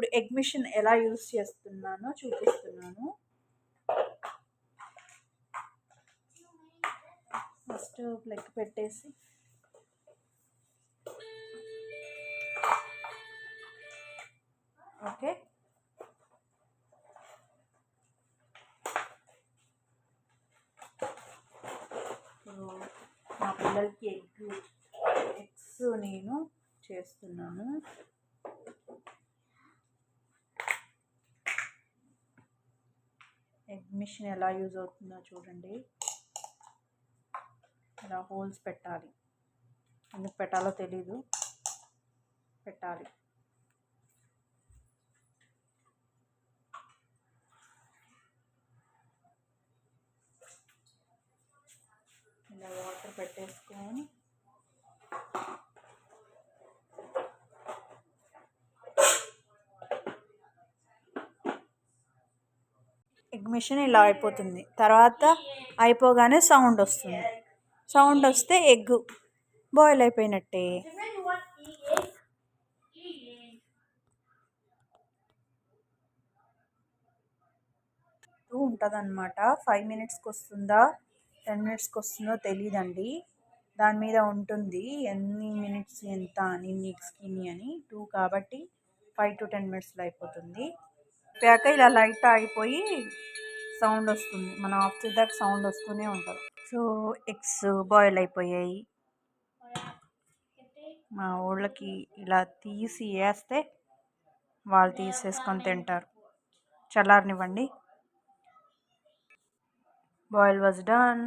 ఇప్పుడు egg machine ఎలా use చేస్తున్నానో చూపిస్తున్నాను. ఫస్ట్ ప్లగ్ పెట్టేసి. ఓకే. మా పిల్లలకి ఎగ్ ఎగ్స్ నేను చేస్తున్నాను. ఎగ్ మిషన్ ఎలా యూజ్ అవుతుందో చూడండి. ఇలా హోల్స్ పెట్టాలి. ఎందుకు పెట్టాలో తెలీదు. పెట్టాలి. ఇలా వాటర్ పెట్టేసుకొని ఎగ్ మిషన్ ఇలా అయిపోతుంది. తర్వాత అయిపోగానే సౌండ్ వస్తుంది. సౌండ్ వస్తే ఎగ్ బాయిల్ అయిపోయినట్టే. ఉంటుంది అనమాట ఫైవ్ మినిట్స్కి వస్తుందా? టెన్ మినిట్స్కి వస్తుందో తెలియదండి దాని మీద ఉంటుంది. ఎన్ని మినిట్స్ ఎంత అని మిక్స్కి అని. టూ కాబట్టి ఫైవ్ టు టెన్ మినిట్స్లో అయిపోతుంది. ప్యాక ఇలా లైట్ ఆగిపోయి సౌండ్ వస్తుంది. మనం ఆఫ్ చేద్దాక సౌండ్ వస్తూనే ఉంటుంది సో ఎగ్స్ బాయిల్ అయిపోయాయి. మా ఊళ్ళకి ఇలా తీసి వేస్తే వాళ్ళు తీసేసుకొని తింటారు. చల్లారనివ్వండి. Boil was done.